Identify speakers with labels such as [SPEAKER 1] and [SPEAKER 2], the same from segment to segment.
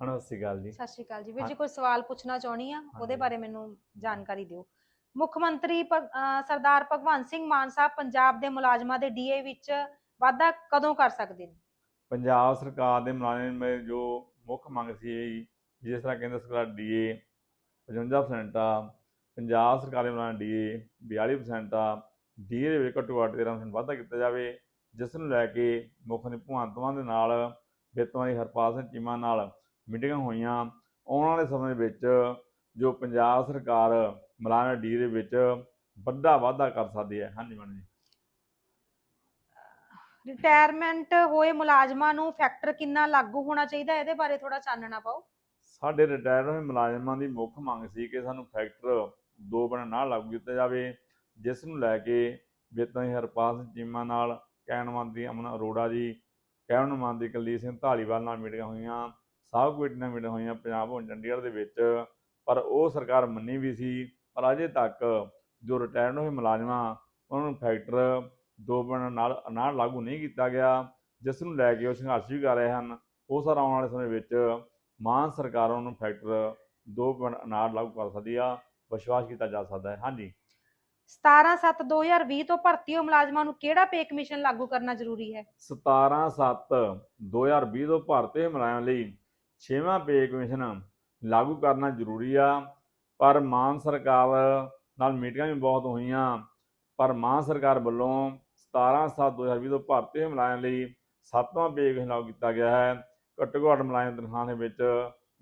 [SPEAKER 1] ਹਣਾ ਸਤਿ ਸ਼੍ਰੀ ਅਕਾਲ ਜੀ।
[SPEAKER 2] ਸਤਿ ਸ਼੍ਰੀ ਅਕਾਲ ਜੀ। ਵੀਰ ਜੀ ਕੋਈ ਸਵਾਲ ਪੁੱਛਣਾ ਚਾਹਣੀ ਆ? ਉਹਦੇ। ਬਾਰੇ ਮੈਨੂੰ ਜਾਣਕਾਰੀ ਦਿਓ। ਮੁੱਖ ਮੰਤਰੀ ਸਰਦਾਰ ਭਗਵੰਤ ਸਿੰਘ ਮਾਨ ਸਾਹਿਬ ਪੰਜਾਬ ਦੇ ਮੁਲਾਜ਼ਮਾਂ ਦੇ ਡੀਏ ਵਿੱਚ ਵਾਧਾ ਕਦੋਂ ਕਰ ਸਕਦੇ ਨੇ?
[SPEAKER 1] ਪੰਜਾਬ ਸਰਕਾਰ ਦੇ ਮੁਲਾਜ਼ਮ ਦੇ ਜੋ ਮੁੱਖ ਮੰਗ ਸੀ ਜਿਸ ਤਰ੍ਹਾਂ ਕੇਂਦਰ ਸਰਕਾਰ ਡੀਏ 55% ਆ ਪੰਜਾਬ ਸਰਕਾਰ ਦੇ ਮੁਲਾਜ਼ਮ ਡੀਏ 42% ਆ ਡੀਏ ਦੇ ਵਿੱਚ ਘੱਟੋ ਘੱਟ 13% ਵਾਧਾ ਕੀਤਾ ਜਾਵੇ ਜਿਸ ਨੂੰ ਲੈ ਕੇ ਮੁੱਖ ਮੰਤਰੀ ਭਗਵੰਤ ਮਾਨ ਦੇ ਨਾਲ ਵਿੱਤ ਮੰਤਰੀ ਹਰਪਾਲ ਸਿੰਘ ਚੀਮਾ ਨਾਲ ਮੀਟਿੰਗਾਂ ਹੋਈਆਂ। ਆਉਣ ਵਾਲੇ ਸਮੇਂ ਵਿੱਚ ਜੋ ਪੰਜਾਬ ਸਰਕਾਰ ਮੁਲਾਜ਼ਮ ਡੀ ਦੇ ਵਿੱਚ ਵੱਡਾ ਵਾਧਾ ਕਰ ਸਕਦੀ ਹੈ। ਹਾਂਜੀ ਮੈਡਮ ਜੀ।
[SPEAKER 2] ਰਿਟਾਇਰਮੈਂਟ ਹੋਏ ਮੁਲਾਜ਼ਮਾਂ ਨੂੰ ਫੈਕਟਰ ਕਿੰਨਾ ਲਾਗੂ ਹੋਣਾ ਚਾਹੀਦਾ? ਇਹਦੇ ਬਾਰੇ ਥੋੜਾ ਚਾਨਣਾ ਪਾਓ।
[SPEAKER 1] ਸਾਡੇ ਰਿਟਾਇਰ ਹੋਏ ਮੁਲਾਜ਼ਮਾਂ ਦੀ ਮੁੱਖ ਮੰਗ ਸੀ ਕਿ ਸਾਨੂੰ ਫੈਕਟਰ ਦੋ ਬਣਾ ਨਾਲ ਲਾਗੂ ਕੀਤਾ ਜਾਵੇ ਜਿਸ ਨੂੰ ਲੈ ਕੇ ਵਿੱਤਾਂ ਦੀ ਹਰਪਾਲ ਸਿੰਘ ਚੀਮਾ ਨਾਲ ਕੈਬਨਿਟ ਮੰਤਰੀ ਅਮਨ ਅਰੋੜਾ ਜੀ ਕੈਬਨਿਟ ਮੰਤਰੀ ਕੁਲਦੀਪ ਸਿੰਘ ਢਾਲੀਵਾਲ ਨਾਲ ਮੀਟਿੰਗਾਂ ਹੋਈਆਂ। ਸਭ ਕਮੇਟੀ ਨਾਲ ਮੀਟਿੰਗ ਹੋਈਆਂ ਪੰਜਾਬ ਭਵਨ ਚੰਡੀਗੜ੍ਹ ਦੇ ਵਿੱਚ ਪਰ ਉਹ ਸਰਕਾਰ ਮੰਨੀ ਵੀ ਸੀ ਪਰ ਅਜੇ ਤੱਕ ਜੋ ਰਿਟਾਇਰਡ ਹੋਏ ਮੁਲਾਜ਼ਮਾਂ ਉਹਨਾਂ ਨੂੰ ਫੈਕਟਰ ਦੋ ਬਣਾ ਨਾਲ ਨਾਲ ਲਾਗੂ ਨਹੀਂ ਕੀਤਾ ਗਿਆ ਜਿਸ ਨੂੰ ਲੈ ਕੇ ਉਹ ਸੰਘਰਸ਼ ਵੀ ਕਰ ਰਹੇ ਹਨ। ਉਹ ਸਾਰਾ ਆਉਣ ਵਾਲੇ ਸਮੇਂ ਵਿੱਚ ਮਾਨ ਸਰਕਾਰ ਨੂੰ ਫੈਕਟਰ ਦੋ ਪੁਆਇੰਟ ਅਨਾਰ ਲਾਗੂ ਕਰ ਸਕਦੀ ਆ ਵਿਸ਼ਵਾਸ ਕੀਤਾ ਜਾ ਸਕਦਾ ਹੈ। ਹਾਂਜੀ।
[SPEAKER 2] 17/7/2020 ਤੋਂ ਭਰਤੀ ਹੋਏ ਮੁਲਾਜ਼ਮਾਂ ਨੂੰ ਕਿਹੜਾ ਪੇ ਕਮਿਸ਼ਨ ਲਾਗੂ ਕਰਨਾ ਜ਼ਰੂਰੀ ਹੈ?
[SPEAKER 1] 17 7 2020 ਤੋਂ ਭਾਰਤੀ ਮੁਲਾਜ਼ਮਾਂ ਲਈ ਛੇਵਾਂ ਪੇ ਕਮਿਸ਼ਨ ਲਾਗੂ ਕਰਨਾ ਜ਼ਰੂਰੀ ਆ। ਪਰ ਮਾਨ ਸਰਕਾਰ ਨਾਲ ਮੀਟਿੰਗਾਂ ਵੀ ਬਹੁਤ ਹੋਈਆਂ। ਪਰ ਮਾਨ ਸਰਕਾਰ ਵੱਲੋਂ 17 7 2020 ਤੋਂ ਭਾਰਤੀ ਮੁਲਾਜ਼ਮਾਂ ਲਈ ਸੱਤਵਾਂ ਪੇ ਕਮਿਸ਼ਨ ਲਾਗੂ ਕੀਤਾ ਗਿਆ ਹੈ। ਘੱਟੋ ਘੱਟ ਮੁਲਾਜ਼ਮ ਤਨਖਾਹ ਦੇ ਵਿੱਚ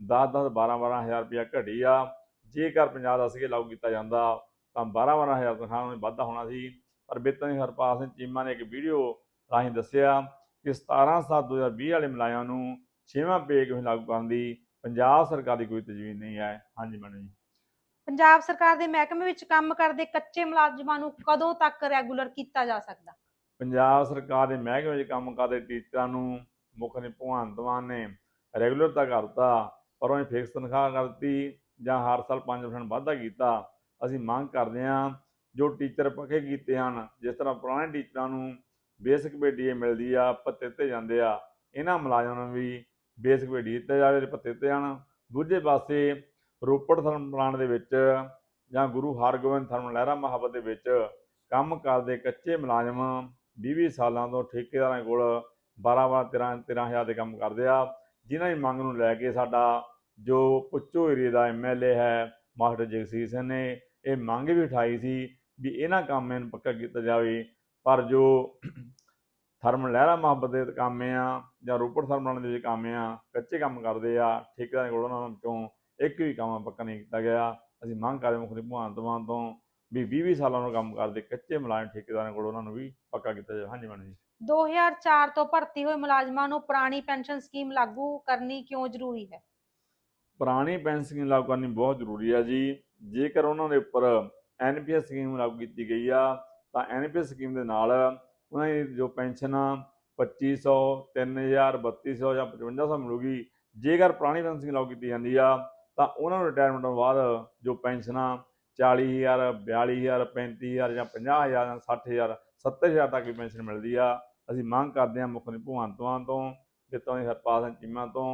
[SPEAKER 1] 10 10 12 12 ਹਜ਼ਾਰ ਰੁਪਇਆ ਘਟੀ ਆ। ਜੇਕਰ ਪੰਜਾਬ ਦਾ ਸੀਗੇ ਲਾਗੂ ਕੀਤਾ ਜਾਂਦਾ, ਤਾਂ 12 12 ਹਜ਼ਾਰ ਤਨਖਾਹ ਵਿੱਚ ਵਾਧਾ ਹੋਣਾ ਸੀ। ਪਰ ਬਿੱਤਨ ਹਰਪਾਲ ਸਿੰਘ ਚੀਮਾ ਨੇ ਇੱਕ ਵੀਡੀਓ ਰਾਹੀਂ ਦੱਸਿਆ ਕਿ 17 7 2020 ਵਾਲੇ ਮੁਲਾਜ਼ਮਾਂ ਨੂੰ 6ਵਾਂ ਪੇ ਕਮਿਸ਼ਨ ਲਾਗੂ ਕਰਨ ਦੀ ਪੰਜਾਬ ਸਰਕਾਰ ਦੀ ਕੋਈ ਤਜਵੀਜ਼ ਨਹੀਂ ਹੈ। ਹਾਂਜੀ ਮੈਡਮ ਜੀ।
[SPEAKER 2] ਪੰਜਾਬ ਸਰਕਾਰ ਦੇ ਮਹਿਕਮੇ ਵਿੱਚ ਕੰਮ ਕਰਦੇ ਕੱਚੇ ਮੁਲਾਜ਼ਮਾਂ ਨੂੰ ਕਦੋਂ ਤੱਕ ਰੈਗੂਲਰ ਕੀਤਾ ਜਾ ਸਕਦਾ?
[SPEAKER 1] ਪੰਜਾਬ ਸਰਕਾਰ ਦੇ ਮਹਿਕਮੇ ਵਿੱਚ ਕੰਮ ਕਰਦੇ ਟੀਚਰਾਂ ਨੂੰ ਮੁੱਖ ਨੇ ਭਗਵੰਤ ਮਾਨ ਨੇ ਰੈਗੂਲਰ ਤਾਂ ਕਰਤਾ ਪਰ ਉਹਨੇ ਫਿਕਸ ਤਨਖਾਹ ਕਰਤੀ ਜਾਂ ਹਰ ਸਾਲ 5% ਵਾਧਾ ਕੀਤਾ। ਅਸੀਂ ਮੰਗ ਕਰਦੇ ਹਾਂ ਜੋ ਟੀਚਰ ਪੱਕੇ ਕੀਤੇ ਹਨ ਜਿਸ ਤਰ੍ਹਾਂ ਪੁਰਾਣੇ ਟੀਚਰਾਂ ਨੂੰ ਬੇਸਿਕ ਪੇ ਡੀਏ ਮਿਲਦੀ ਆ ਭੱਤੇ ਦਿੱਤੇ ਜਾਂਦੇ ਆ ਇਹਨਾਂ ਮੁਲਾਜ਼ਮਾਂ ਨੂੰ ਵੀ ਬੇਸਿਕ ਪੇ ਡੀ ਦਿੱਤੇ ਜਾਵੇ ਤੇ ਭੱਤੇ ਦਿੱਤੇ ਜਾਣ। ਦੂਜੇ ਪਾਸੇ ਰੋਪੜ ਥਰਮਲ ਪਲਾਂਟ ਦੇ ਵਿੱਚ ਜਾਂ ਗੁਰੂ ਹਰਗੋਬਿੰਦ ਥਰਮਲ ਲਹਿਰਾ ਮੁਹੱਬਤ ਦੇ ਵਿੱਚ ਕੰਮ ਕਰਦੇ ਕੱਚੇ ਮੁਲਾਜ਼ਮ 20 ਸਾਲਾਂ ਤੋਂ ਠੇਕੇਦਾਰਾਂ ਕੋਲ 12 12 13 13 ਹਜ਼ਾਰ ਦੇ ਕੰਮ ਕਰਦੇ ਆ। ਜਿਨ੍ਹਾਂ ਦੀ ਮੰਗ ਨੂੰ ਲੈ ਕੇ ਸਾਡਾ ਜੋ ਪੁੱਚੋ ਏਰੀਆ ਦਾ ਐਮਐਲਏ ਹੈ, ਮਾਸਟਰ ਜਗਸੀਰ ਸਿੰਘ ਨੇ ਇਹ ਮੰਗ ਵੀ ਉਠਾਈ ਸੀ ਵੀ ਇਹਨਾਂ ਕੰਮਾਂ ਨੂੰ ਪੱਕਾ ਕੀਤਾ ਜਾਵੇ। ਪਰ ਜੋ ਥਰਮਲ ਲਹਿਰਾ ਮੁਹੱਬਤ ਦੇ ਕੰਮ ਆ ਜਾਂ ਰੋਪੜ ਥਰਮਲ ਦੇ ਵਿੱਚ ਕੰਮ ਆ ਕੱਚੇ ਕੰਮ ਕਰਦੇ ਆ ਠੇਕੇਦਾਰਾਂ ਕੋਲ ਉਹਨਾਂ ਵਿੱਚੋਂ ਇੱਕ ਵੀ ਕੰਮ ਪੱਕਾ ਨਹੀਂ ਕੀਤਾ ਗਿਆ। ਅਸੀਂ ਮੰਗ ਕਰਦੇ ਮੁੱਖ ਮੰਤਰੀ ਭਗਵੰਤ ਮਾਨ ਤੋਂ ਵੀ 20 20 ਸਾਲਾਂ ਨੂੰ ਕੰਮ ਕਰਦੇ ਕੱਚੇ ਮੁਲਾਜ਼ਮ ਠੇਕੇਦਾਰਾਂ ਕੋਲ ਉਹਨਾਂ ਨੂੰ ਵੀ ਪੱਕਾ ਕੀਤਾ ਜਾਵੇ। ਹਾਂਜੀ ਮੈਡਮ ਜੀ।
[SPEAKER 2] 2004 ਤੋਂ ਭਰਤੀ ਹੋਏ ਮੁਲਾਜ਼ਮਾਂ ਨੂੰ ਪੁਰਾਣੀ ਪੈਨਸ਼ਨ ਸਕੀਮ ਲਾਗੂ ਕਰਨੀ ਕਿਉਂ ਜ਼ਰੂਰੀ ਹੈ?
[SPEAKER 1] ਪੁਰਾਣੀ ਪੈਨਸ਼ਨ ਸਕੀਮ ਲਾਗੂ ਕਰਨੀ ਬਹੁਤ ਜ਼ਰੂਰੀ ਆ ਜੀ। ਜੇਕਰ ਉਹਨਾਂ ਦੇ ਉੱਪਰ ਐਨਪੀਐਸ ਸਕੀਮ ਲਾਗੂ ਕੀਤੀ ਗਈ ਆ ਤਾਂ ਐਨਪੀਐਸ ਸਕੀਮ ਦੇ ਨਾਲ ਉਹਨਾਂ ਦੀ ਜੋ ਪੈਨਸ਼ਨ ਆ 2500 3000 3200 ਜਾਂ 5500 ਮਿਲੂਗੀ। ਜੇਕਰ ਪੁਰਾਣੀ ਪੈਨਸ਼ਨ ਸਕੀਮ ਲਾਗੂ ਕੀਤੀ ਜਾਂਦੀ ਆ, ਤਾਂ ਉਹਨਾਂ ਨੂੰ ਰਿਟਾਇਰਮੈਂਟ ਤੋਂ ਬਾਅਦ ਜੋ ਪੈਨਸ਼ਨਾਂ 40000 42000 35000 ਜਾਂ 50000 ਜਾਂ 60000 70000 ਤੱਕ ਦੀ ਪੈਨਸ਼ਨ ਮਿਲਦੀ ਆ। ਅਸੀਂ ਮੰਗ ਕਰਦੇ ਹਾਂ ਮੁੱਖ ਮੰਤਰੀ ਭਗਵੰਤ ਮਾਨ ਤੋਂ, ਵਿੱਤੋਂ ਦੀ ਹਰਪਾਲ ਸਿੰਘ ਚੀਮਾ ਤੋਂ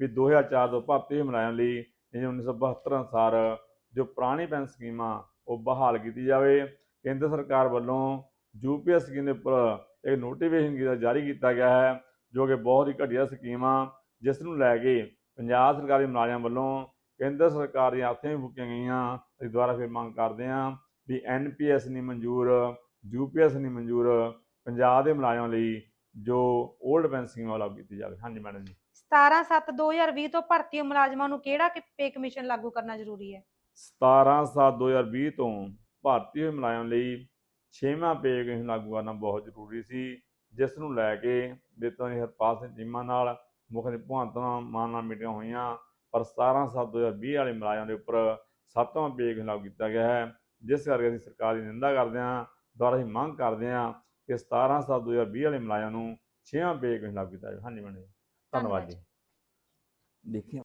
[SPEAKER 1] ਵੀ 2004 ਤੋਂ ਭਰਤੀ ਹੋਏ ਮੁਲਾਜ਼ਮਾਂ ਲਈ ਜਿਹੜੀ 1972 ਅਨੁਸਾਰ ਜੋ ਪੁਰਾਣੀ ਪੈਨਸ਼ਨ ਸਕੀਮਾਂ ਉਹ ਬਹਾਲ ਕੀਤੀ ਜਾਵੇ। ਕੇਂਦਰ ਸਰਕਾਰ ਵੱਲੋਂ ਯੂਪੀਐਸ ਸਕੀਮ ਦੇ ਉੱਪਰ ਇੱਕ ਨੋਟੀਫਿਕੇਸ਼ਨ ਜਾਰੀ ਕੀਤਾ ਗਿਆ ਹੈ ਜੋ ਕਿ ਬਹੁਤ ਹੀ ਘਟੀਆ ਸਕੀਮ ਆ ਜਿਸ ਨੂੰ ਲੈ ਕੇ ਪੰਜਾਬ ਸਰਕਾਰੀ ਮੁਲਾਜ਼ਮਾਂ ਵੱਲੋਂ ਕੇਂਦਰ ਸਰਕਾਰ ਦੀਆਂ ਹੱਥਾਂ ਵੀ ਫੁੱਕੀਆਂ ਗਈਆਂ। ਅਸੀਂ ਦੁਬਾਰਾ ਫਿਰ ਮੰਗ ਕਰਦੇ ਹਾਂ ਵੀ ਐਨਪੀਐਸ ਨਹੀਂ ਮਨਜ਼ੂਰ ਯੂਪੀਐਸ ਨਹੀਂ ਮਨਜ਼ੂਰ ਪੰਜਾਬ ਦੇ ਮੁਲਾਜ਼ਮਾਂ ਲਈ ਜੋ 올ਡ ਪੈਨਸ਼ਨ ਸਕੀਮ ਲਾਗੂ ਕੀਤੀ ਜਾਵੇ। ਹਾਂਜੀ ਮੈਡਮ ਜੀ।
[SPEAKER 2] 17/7/2020 ਤੋਂ ਭਰਤੀ ਮੁਲਾਜ਼ਮਾਂ ਨੂੰ ਕਿਹੜਾ ਪੇ ਕਮਿਸ਼ਨ ਲਾਗੂ ਕਰਨਾ ਜ਼ਰੂਰੀ ਹੈ?
[SPEAKER 1] 17 7 2020 ਤੋਂ ਭਾਰਤੀ ਹੋਏ ਮੁਲਾਜ਼ਮਾਂ ਲਈ 6ਵਾਂ ਪੇ ਕਮਿਸ਼ਨ ਲਾਗੂ ਕਰਨਾ ਬਹੁਤ ਜ਼ਰੂਰੀ ਸੀ ਜਿਸ ਨੂੰ ਲੈ ਕੇ ਬੇਤੋਂ ਦੀ ਹਰਪਾਲ ਸਿੰਘ ਚੀਮਾ ਨਾਲ ਮੁੱਖ ਭਗਵੰਤ ਮਾਨ ਨਾਲ ਮੀਟਿੰਗਾਂ ਹੋਈਆਂ ਪਰ 17 7 2020 ਵਾਲੇ ਮੁਲਾਜ਼ਮਾਂ ਦੇ ਉੱਪਰ 7ਵਾਂ ਪੇ ਕਮਿਸ਼ਨ ਲਾਗੂ ਕੀਤਾ ਗਿਆ ਹੈ ਜਿਸ ਕਰਕੇ ਅਸੀਂ ਸਰਕਾਰ ਦੀ ਨਿੰਦਾ ਕਰਦੇ ਹਾਂ ਦੁਆਰਾ ਅਸੀਂ ਮੰਗ ਕਰਦੇ ਹਾਂ ਕਿ 17 7 2020 ਵਾਲੇ ਮੁਲਾਜ਼ਮਾਂ ਨੂੰ 6ਵਾਂ ਪੇ ਕਮਿਸ਼ਨ ਲਾਗੂ ਕੀਤਾ ਜਾਵੇ। ਹਾਂਜੀ ਮੈਡਮ ਧੰਨਵਾਦ ਜੀ। ਦੇਖਿਆ